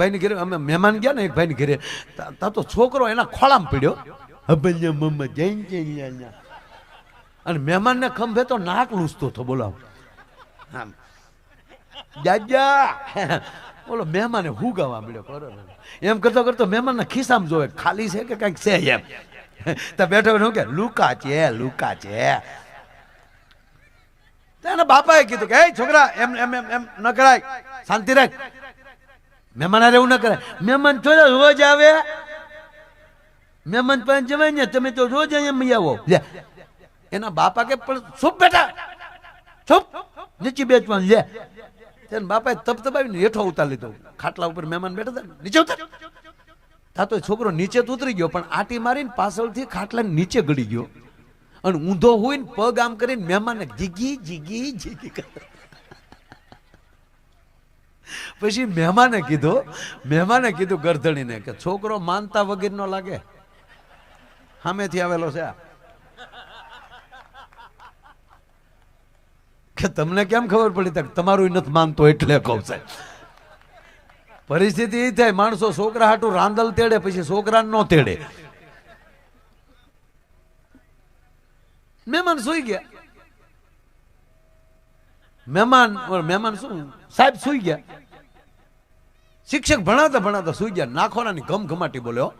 ભાઈની ઘરે અમે મહેમાન ગયા ને એક ભાઈની ઘરે તા તા છોકરો એના ખોળામાં પડ્યો. હબલ્યા મમ્મા જૈન જૈન અને મહેમાનને ખંભે તો નાક લૂસતો હતો બોલો આમ જાજા. બોલો મહેમાને હુગાવા મળ્યો બરોબર એમ કરતો કરતો મહેમાનના ખિસ્સામાં જોવે ખાલી છે કે કંઈક છે એમ. તો બેઠો શું કે લુકા છે લુકા છે. એના બાપાએ કીધું કે એ છોકરા એમ એમ એમ એમ ન કરાય. શાંતિ રાખ. મહેમાન હારે એવું ન કરાય. મહેમાન થોડા રોજ આવે. મહેમાન પાસે જવાય ને તમે તો રોજ અહીંયા આવો. એના બાપા કે પણ ચૂપ બેટા ચૂપ. નીચે બેચવાનું લે. તેને બાપાએ તપ તપાવીને હેઠો ઉતાર લીધો. ખાટલા ઉપર મહેમાન બેઠા હતા. નીચે ઉતાર. તા તો છોકરો નીચે તો ઉતરી ગયો, પણ આટી મારીને પાછળથી ખાટલા નીચે ગળી ગયો. અને ઊંધો હોય ને પગ આમ કરીને મહેમાનને જીગી જીગી જીગી કરતો. પછી મહેમાને કીધું મહેમાને કીધું ગરધણીને કે છોકરો માનતા વગર નો લાગે. સામેથી આવેલો છે. કે તમને કેમ ખબર પડી તક? તમારું નથી માનતો એટલે કહું સાહેબ. પરિસ્થિતિ એ થાય, માણસો છોકરા હાટું રાંદલ તેડે, પછી છોકરા નો તેડે. મહેમાન સુઈ ગયા. મહેમાન મહેમાન શું? સાહેબ સુઈ ગયા. શિક્ષક ભણાવતા ભણાવતા સુઈ ગયા. નાખોરાની ગમ ઘમાટી બોલ્યો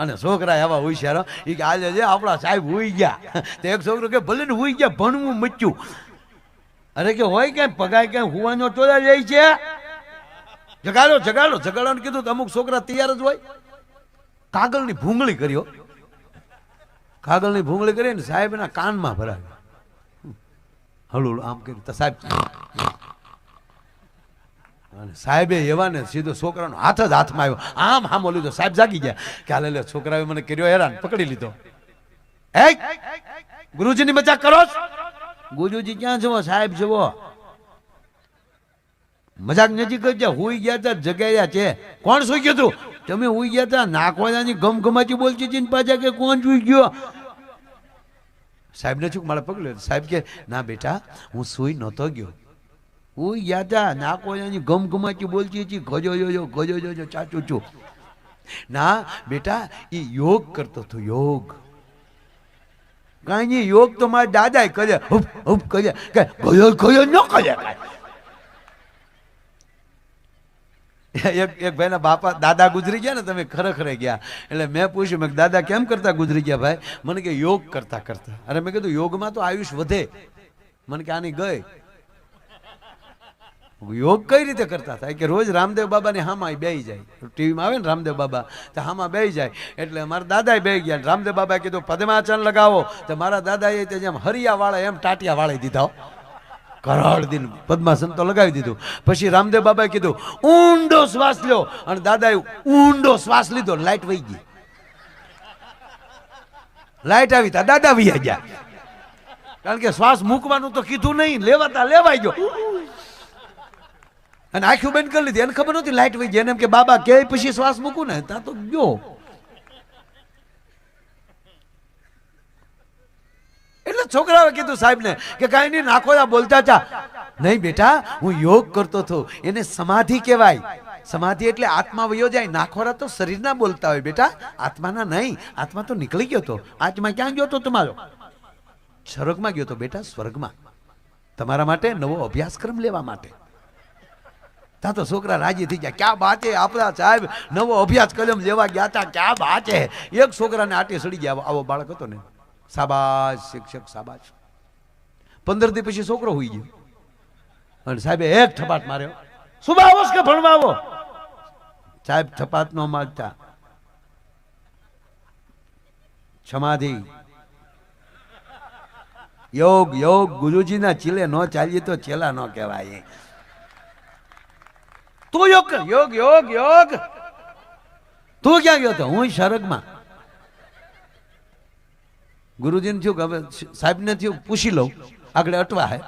અને છોકરા એવા હોશિયાર એ કે આજે જે આપણા સાહેબ હોઈ ગયા. તો એક છોકરો કે ભલે ને હોઈ ગયા, ભણવું મચ્યું. અરે કે હોય કે પગાય ક્યાંય હુવાનો ચોરા જાય છે? જગાડો જગાડો. જગાડવાનું કીધું તો અમુક છોકરા તૈયાર જ હોય. કાગળની ભૂંગળી કર્યો કાગળની ભૂંગળી કરીને સાહેબના કાનમાં ભરાવી. હળું આમ કર્યું સાહેબ, અને સાહેબે એવા ને સીધો છોકરાનો હાથ જ હાથમાં આવ્યો. આમ હામો તો સાહેબ જાગી ગયા. કે હાલે લે છોકરાએ મને કર્યો હેરાન. પકડી લીધો. હે? ગુરુજીની મજાક કરો? ગુરુજી ક્યાં છો? સાહેબ જુઓ મજાક જ છે હુઈ ગયા તા જગાયા છે. કોણ સુઈ ગયું તું? તમે હુઈ ગયા તા? નાખવાની ગમ ગમાચી બોલતી હતી પાછા કે કોણ સુઈ ગયો? સાહેબને છું મારા પગલે સાહેબ કે, ના બેટા, હું સુઈ નહોતો ગયો. હું ગયા ના નાખવાની ગમ ગમાચી બોલતી હતી? ગજો જોજો ગજો જોજો ચાચું છું. ના, બેટા એ યોગ કરતો હતો, યોગ. કાંઈ યોગ તો મારા દાદાએ કર્યા. હુપ હુપ કર્યા. કે, ગયો ગયો, ન કરે કાંઈ? એક એક ભાઈના બાપા દાદા ગુજરી ગયા ને તમે ખરેખર ગયા. એટલે મેં પૂછ્યું, મેં દાદા, કેમ કરતા ગુજરી ગયા ભાઈ? મને કે, યોગ કરતા કરતા. અરે મેં કીધું, યોગમાં તો આયુષ વધે. મને કે, આની ગઈ. યોગ કઈ રીતે કરતા થાય? કે રોજ રામદેવ બાબાની હામાં બેહી જાય. ટીવીમાં આવે ને રામદેવ બાબા, તો હામાં બે જાય. એટલે મારા દાદાએ બે ગયા. રામદેવ બાબાએ કીધું પદ્માચન લગાવો. તો મારા દાદાએ તે જેમ હરિયા વાળા એમ ટાટિયા વાળી દીધા. કરાળ પદ્માસન તો લગાવી દીધું. પછી રામદેવ બાબાએ કીધું, ઊંડો શ્વાસ લ્યો. અને દાદાએ ઊંડો શ્વાસ લીધો, લાઈટ વહી ગઈ. લાઈટ આવી તા દાદા વહી ગયા. કારણ કે શ્વાસ મૂકવાનું તો કીધું નહીં, લેવાતા લેવાઈ ગયો. અને આખી બંધ કરી લીધી, એને ખબર નહોતી લાઈટ વહી ગઈ. એને એમ કે, બાબા કે પછી શ્વાસ મૂકું ને? ત્યાં તો ગયો. છોકરાએ કીધું સાહેબને કે કાંઈ નહીં નાખો બોલતા હતા નહીં બેટા, હું યોગ કરતો હતો. એને સમાધિ કહેવાય. સમાધિ એટલે આત્મા વયો જાય. નાખોરા તો શરીરના બોલતા હોય બેટા. આત્માના નહીં. આત્મા તો નીકળી ગયો તો. આત્મા ક્યાં ગયો તો તમારો? સ્વર્ગમાં ગયો હતો બેટા, સ્વર્ગમાં. તમારા માટે નવો અભ્યાસક્રમ લેવા માટે. તા તો છોકરા રાજી થઈ ગયા. ક્યાં બાત આપણા સાહેબ? નવો અભ્યાસ કલમ લેવા ગયા હતા ક્યાં બાત એક છોકરાને આટે સડી ગયા. આવો બાળક હતો ને. સાબાશ શિક્ષક સાબાશ પંદર દી પછી છોકરો હોઈ ગયો. અને સાહેબે એક થપાટ માર્યો. શું આવો કે ભણવા આવો સાહેબ થપાટ ન મારતા સમાધિ યોગ યોગ ગુરુજીના ચીલે ન ચાલીએ તો ચેલા ન કહેવાય. તું યોગ યોગ યોગ યોગ. તું ક્યાં ગયો તો? હું સરગમાં ગુરુજીને થયું કે હવે સાહેબને થયું, પૂછી લઉં. આગળ અટવા હે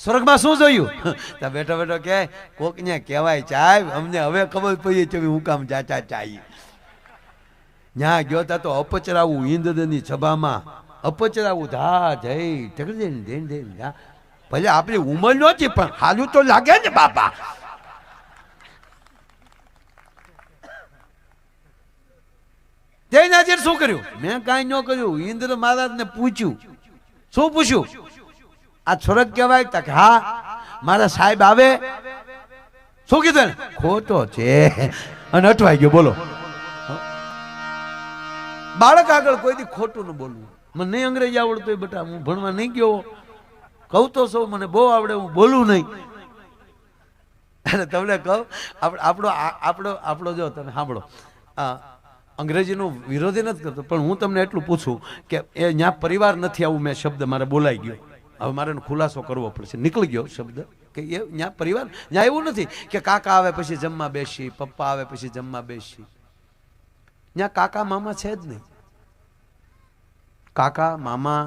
સ્વર્ગમાં શું જોયું? ત્યાં બેઠો બેઠો કે કોક ને કહેવાય સાહેબ અમને હવે ખબર પડી છે હું કામ ચાચા ચાઈ. ન્યા ગયો તા તો અપચરાવું ઇન્દ્રની સભામાં. અપચરાવું ધા જય ઢગલે ભલે આપણી ઉંમર નહોતી, પણ હાલું તો લાગે ને બાપા. જઈને શું કર્યું? મેં કાંઈ ન કર્યું. ઇન્દ્ર મહારાજને પૂછ્યું. શું પૂછ્યું? આ છોરક કહેવાય તા કે હા, મારા સાહેબ આવે. શું કીધું ખોટો છે. અને અટવાઈ ગયો, બોલો. બાળક આગળ કોઈ દી ખોટું ન બોલવું. મને નહીં અંગ્રેજી આવડતું બેટા, હું ભણવા નહીં ગયો. કહું તો સૌ, મને બહુ આવડે, હું બોલું નહીં. અને તમને કહું આપણે આપણો આપણો આપણો જો તમે સાંભળો. અંગ્રેજીનો વિરોધી નથી કરતો. પણ હું તમને એટલું પૂછું કે એ ત્યાં પરિવાર નથી આવું મેં શબ્દ મારે બોલાઈ ગયો. હવે મારે ખુલાસો કરવો પડશે. નીકળી ગયો શબ્દ કે એ ત્યાં પરિવાર ત્યાં એવું નથી કે કાકા આવે પછી જમવા બેસી, પપ્પા આવે પછી જમવા બેસી. ત્યાં કાકા, મામા છે જ નહીં. કાકા, મામા,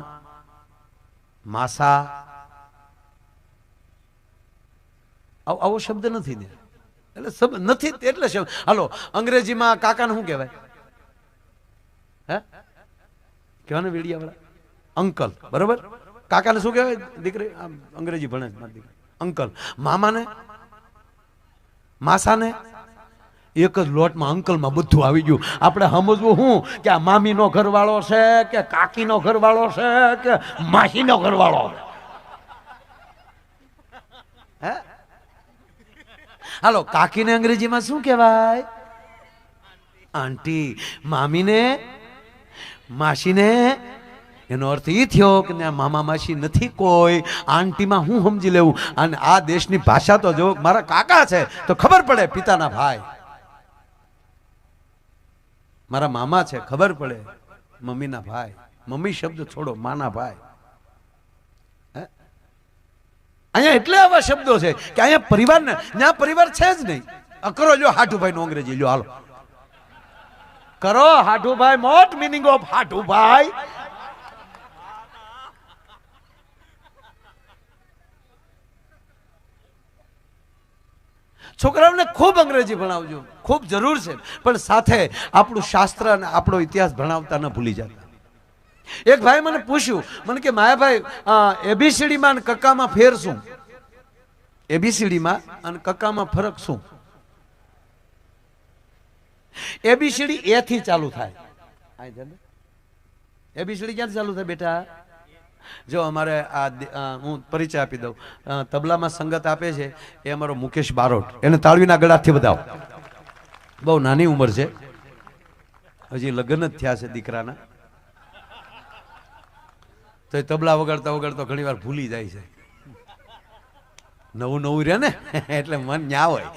માસા, આવો શબ્દ નથી ને. એટલે નથી એટલે હાલો, અંગ્રેજીમાં કાકાને શું કહેવાય? હે? કહેવાને વીડિયાવાળા અંકલ, બરોબર? કાકાને શું કહેવાય? દીકરી અંગ્રેજી ભણે અંકલ, મામાને? માસાને? એક જ લોટમાં અંકલમાં બધું આવી ગયું. આપણે સમજવું શું કે આ મામીનો ઘરવાળો છે કે કાકીનો ઘરવાળો છે કે માસીનો ઘરવાળો હે? હાલો, કાકીને અંગ્રેજીમાં શું કહેવાય? આંટી, મામીને માસીને? એનો અર્થ એ થયો કે મામા માસી નથી કોઈ. આંટીમાં હું સમજી લેવું? અને આ દેશની ભાષા તો જો મારા કાકા છે, તો ખબર પડે પિતાના ભાઈ. મારા મામા છે, ખબર પડે મમ્મીના ભાઈ. મમ્મી શબ્દ છોડો, માના ભાઈ? અહીંયા એટલે આવા શબ્દો છે કે અહીંયા પરિવારને, ત્યાં પરિવાર છે જ નહીં. અકરો કરો જો હાટુભાઈ નો અંગ્રેજી, લ્યો હાલો. કરો હાઠુભાઈ મોટ મિનિંગ ઓફ હાઠુભાઈ છોકરાઓને ખૂબ અંગ્રેજી ભણાવજો, ખૂબ જરૂર છે, પણ સાથે આપણું શાસ્ત્ર અને આપણો ઇતિહાસ ભણાવતા ન ભૂલી જતા. એક ભાઈ મને પૂછ્યું, મને કે, માયાભાઈ એબીસીડીમાં અને કક્કામાં ફેર શું? એબીસીડીમાં અને કક્કામાં ફરક શું? એબીસીડી એ થી ચાલુ થાય. એબીસીડી ક્યાંથી ચાલુ થાય બેટા? જો અમારે આ હું પરિચય આપી દઉં. તબલામાં સંગત આપે છે, એ અમારો મુકેશ બારોટ. એને તાળવીના ગળાથી બતાવો બહુ નાની ઉંમર છે. હજી લગ્ન જ થયા છે દીકરાના. તો એ તબલા વગાડતા વગાડતા ઘણી વાર ભૂલી જાય છે. નવું નવું રહે ને? એટલે મન ન્યા હોય.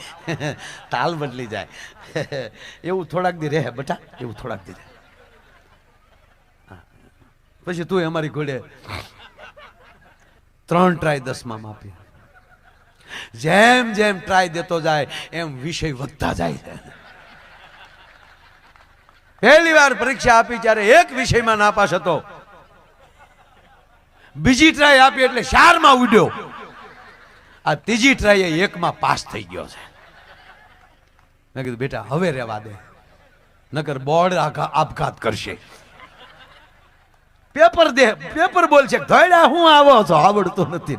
તાલ બદલી જાય. એવું થોડાક દી રહે, બટા, એવું થોડાક દી રહે. પછી તું અમારી ઘોડે ત્રણ ટ્રાય દસમાં આપી જેમ જેમ ટ્રાય દેતો જાય, એમ વિષય વધતા જાય. પહેલી વાર પરીક્ષા આપી ત્યારે એક વિષયમાં નાપાસ હતો. બીજી ટ્રાય આપી એટલે શારમાં ઉડ્યો. આ ત્રીજી ટ્રાય એકમાં પાસ થઈ ગયો છે. મેં કીધું, બેટા, હવે રહેવા દે. નકર બોર્ડ આપઘાત કરશે. પેપર દે, પેપર બોલ છે ધોયડા હું આવો છો, આવડતો નથી.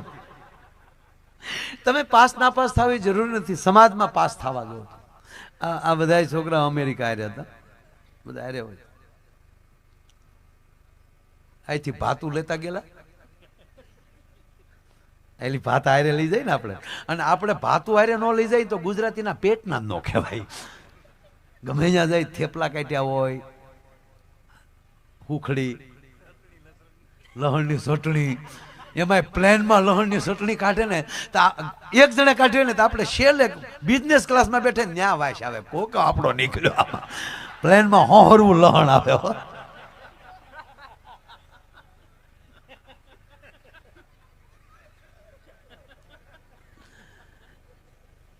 તમે પાસ ના પાસ થવી જરૂર નથી, સમાજમાં પાસ થવા દો. આ બધા છોકરા અમેરિકા આવ્યા હતા. બધા આવ્યા હોય. અહીંથી ભાતું લેતા ગયેલા. એલી ભાત હારે લઈ જાય ને આપણે. અને આપણે ભાતું હારે ન લઈ જાય તો ગુજરાતીના પેટના જ ન કહેવાય. ગમે ત્યાં જાય, થેપલા કાઢ્યા હોય, હુખડી, લહણની ચટણી એમાં પ્લેનમાં લહણની ચટણી કાઢે ને તો એક જણે કાઢ્યો ને તો આપણે છેલ્લે બિઝનેસ ક્લાસમાં બેઠે ન્યા વાસ આવે. કોક આપણો નીકળ્યો પ્લેનમાં હોહરવું લહણ આવે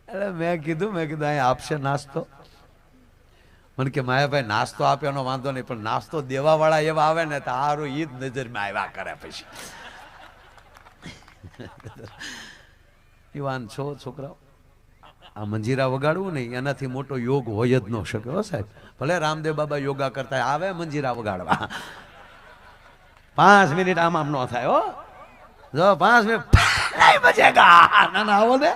એટલે મેં કીધું મેં કીધું અહીંયા આપશે નાસ્તો. મને કે, માયાભાઈ, નાસ્તો આપ્યાનો વાંધો નહીં, પણ નાસ્તો દેવાવાળા એવા આવે ને તો હારું ઈ જ નજરમાં આવ્યા કરે પછી. યુવાન છો છોકરાઓ? આ મંજીરા વગાડવું નહીં એનાથી મોટો યોગ હોય જ ન શકે, હો સાહેબ. ભલે રામદેવ બાબા યોગા કરતા આવે મંજીરા વગાડવા. પાંચ મિનિટ આમ આમ ન થાય, હો. જો પાંચ મિનિટ ના ના, આવો ને.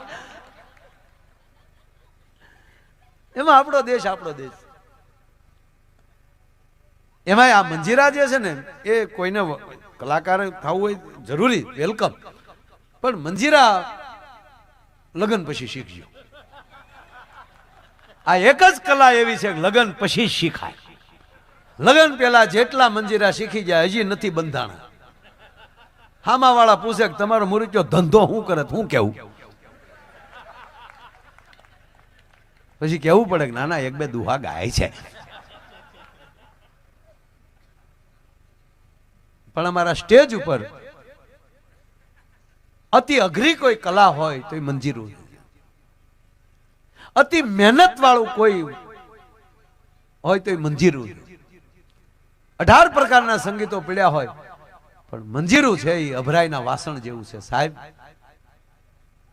એમાં આપણો દેશ આપણો દેશ. એમાં આ મંજીરા જે છે ને, એ કોઈને કલાકાર થવું હોય જરૂરી, વેલકમ. પણ મંજીરા લગ્ન પછી શીખજો. આ એક જ કલા એવી છે લગ્ન પછી શીખાય. લગ્ન પહેલા જેટલા મંજીરા શીખી જાય હજી નથી બંધાણા. હામાવાળા પૂછે કે તમારો મુરત્યો ધંધો શું કરે હું કેવું? પછી કેવું પડે કે નાના, એક બે દુહા ગાય છે. પણ અમારા સ્ટેજ ઉપર અતિ અઘરી કોઈ કલા હોય તો એ મંજીરું અતિ મહેનત વાળું કોઈ હોય તો એ મંજીરું અઢાર પ્રકારના સંગીતો પીડ્યા હોય, પણ મંજીરું છે એ અભરાયના વાસણ જેવું છે. સાહેબ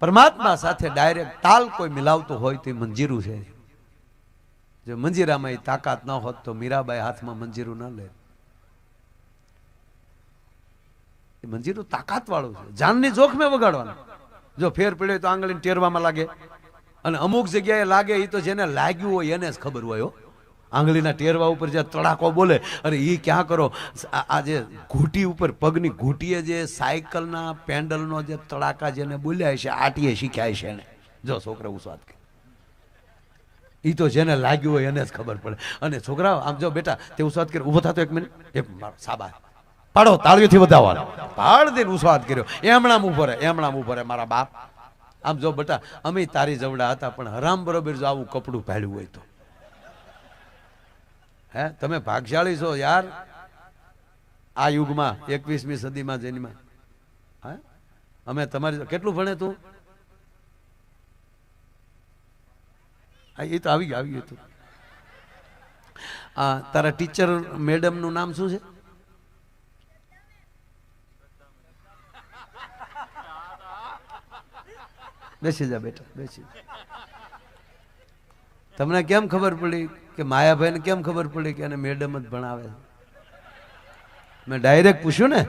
પરમાત્મા સાથે ડાયરેક્ટ તાલ કોઈ મિલાવતો હોય તો મંજીરું છે. જો મંજીરામાં એ તાકાત ન હોત તો મીરાબાઈ હાથમાં મંજીરું ન લે. મંજીરું તાકાત વાળું છે. જાનની જોખમે વગાડવાનું. જો ફેર પડ્યો તો આંગળીને ટેરવામાં લાગે. અને અમુક જગ્યાએ લાગે એ તો જેને લાગ્યું હોય એને જ ખબર હોય હો. આંગળીના ટેરવા ઉપર જે તડાકો બોલે, અરે એ ક્યાં કરો? આ જે ઘૂંટી ઉપર, પગની ઘૂંટીએ જે સાયકલના પેન્ડલનો જે તડાકા જેને બોલ્યા છે આટીએ શીખ્યા છે એને. જો છોકરા ઉસ્વાદ કે એ તો જેને લાગ્યું હોય એને જ ખબર પડે. અને છોકરાઓ આમ જો બેટા, તે ઉસ્વાદ કરે ઊભો થતો એક મિનિટ. એક સાબા પાડો, તાળીઓથી વધાવવાનો. પાડ દઈને ઉસ્વાદ કર્યો. એમણામ ઊભો રહે, એમણામ ઊભો રહે, મારા બાપ. આમ જો બેટા, અમે તારી જવડા હતા, પણ હરામ બરોબર જો આવું કપડું પહેર્યું હોય તો. હે? તમે ભાગશાળી છો યાર? આ યુગમાં, એકવીસમી સદીમાં જેનીમાં. હે? અમે તમારી કેટલું ભણે તું? એ તો આવી ગયું આવી ગયું તું. આ તારા ટીચર મેડમનું નામ શું છે? બેસી જા બેટા, બેસી જા. તમને કેમ ખબર પડી કે માયાભાઈને કેમ ખબર પડી કે એને મેડમ જ ભણાવે? મેં ડાયરેક્ટ પૂછ્યું ને?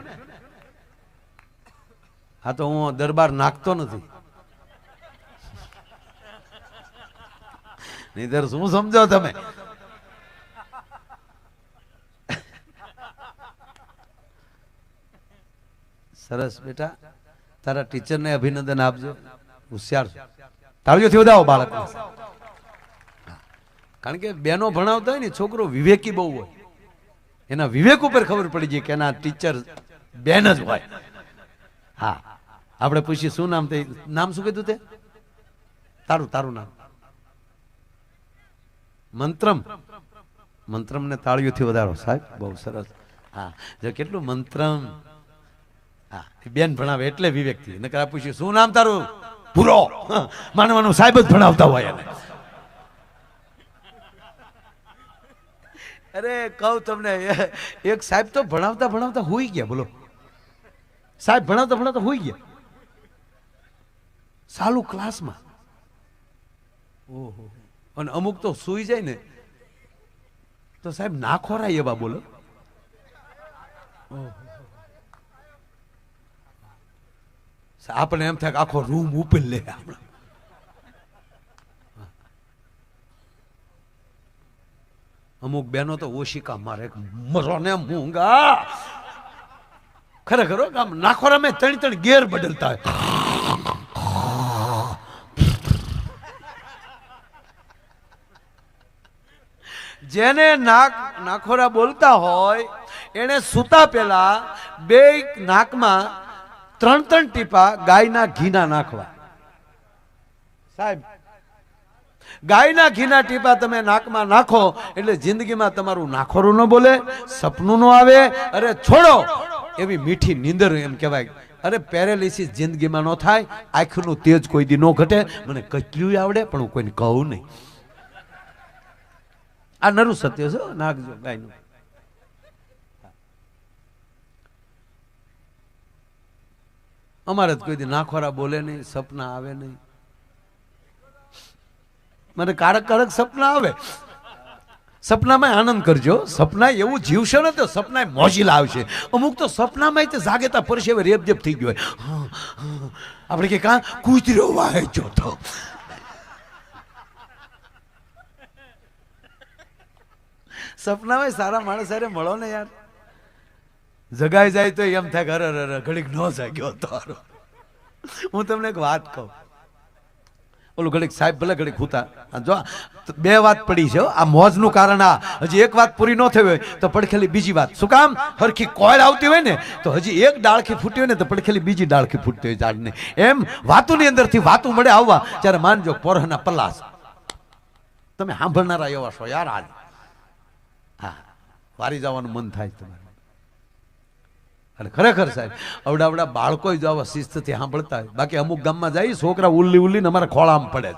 હા તો હું દરબાર નાખતો નથી. નહીતર શું સમજો તમે? સરસ બેટા, તારા ટીચરને અભિનંદન આપજો. હોશિયાર. તાળીઓથી વધાવો બાળકને. કારણ કે બેનો ભણાવતા હોય ને, છોકરો વિવેકી બહુ હોય. એના વિવેક ઉપર ખબર પડી જાય કે એના ટીચર બેન જ હોય. હા, આપણે પૂછીએ શું નામ તે, નામ શું કીધું તે? તારું તારું નામ. મંત્રમ. મંત્રમ ને તાળીઓથી વધારો. સાહેબ, બહુ સરસ. હા, જો કેટલું મંત્રમ. હા બેન ભણાવે એટલે વિવેકથી. નકર આ પૂછ્યું શું નામ તારું? પૂરો માનવાનું સાહેબ જ ભણાવતા હોય એને. અરે, કહું તમને, એક સાહેબ તો ભણાવતા ભણાવતા હોઈ ગયા, બોલો. સાહેબ ભણાવતા ભણાવતા હોઈ ગયા. સાલું ક્લાસમાં. ઓહો. અને અમુક તો સુઈ જાય ને. તો સાહેબ ના ખોરાય એવા બોલો. આપણે એમ થાય આખો રૂમ ઉપર લે આપણે અમુક બેનો તો ઓશિકા મારે. મરો ને મૂંગા. ખરેખર આમ નાખો રમે ત્રણ ત્રણ ગેર બદલતા જેને નાક નાખોરા બોલતા હોય એને સૂતા પહેલા બે નાકમાં ત્રણ ત્રણ ટીપા ગાયના ઘીના નાખવા. સાહેબ ગાયના ઘીના ટીપા તમે નાકમાં નાખો, એટલે જિંદગીમાં તમારું નાખોરું ન બોલે, સપનું ન આવે. અરે છોડો! એવી મીઠી નીંદર એમ કહેવાય. અરે પેરેલિસિસ જિંદગીમાં ન થાય, આંખનું તેજ કોઈ દી ન ઘટે. મને કેટલું આવડે, પણ હું કોઈને કહું નહીં. આ નરું સત્ય છે નાખજો ગાયનું. અમારે જ કોઈ નાખોરા બોલે નહીં, સપના આવે નહીં. મને કારક કારક સપના આવે. સપનામાં આનંદ કરજો. સપના એવું જીવશે ને તો સપના મોજી લાવશે. અમુક તો સપનામાં તે જાગેતા પરસેવે રેપજેપ થઈ ગયો. આપણે કે કાં? કૂતરો વાહે જોતો સપનામાં સારા માણસ અરે મળો ને યાર. જગાઈ જાય તો એમ થાય અરે, ઘડીક ન જાગ્યો તારો. હું તમને એક વાત કહું. ઓલું ઘડીક સાહેબ ભલે ઘડીક ખૂતા જો બે વાત પડી છે આ મોજનું કારણ આ. હજી એક વાત પૂરી ન થઈ હોય તો પડખેલી બીજી વાત. શું કામ? હરખી કોયલ આવતી હોય ને, તો હજી એક ડાળખી ફૂટી હોય ને, તો પડખેલી બીજી ડાળખી ફૂટતી હોય ઝાડને. એમ વાતુની અંદરથી વાતું મળે આવવા, ત્યારે માનજો પોરહના પલ્લાસ તમે સાંભળનારા એવા છો યાર આજ. હા. વારી જવાનું મન થાય તમારે. અને ખરેખર સાહેબ અવડા અવડા બાળકો જો આવા શિસ્તથી સાંભળતા બાકી અમુક ગામમાં જાય, છોકરા ઉલ્લી ઉલ્લીને અમારા ખોળામાં પડે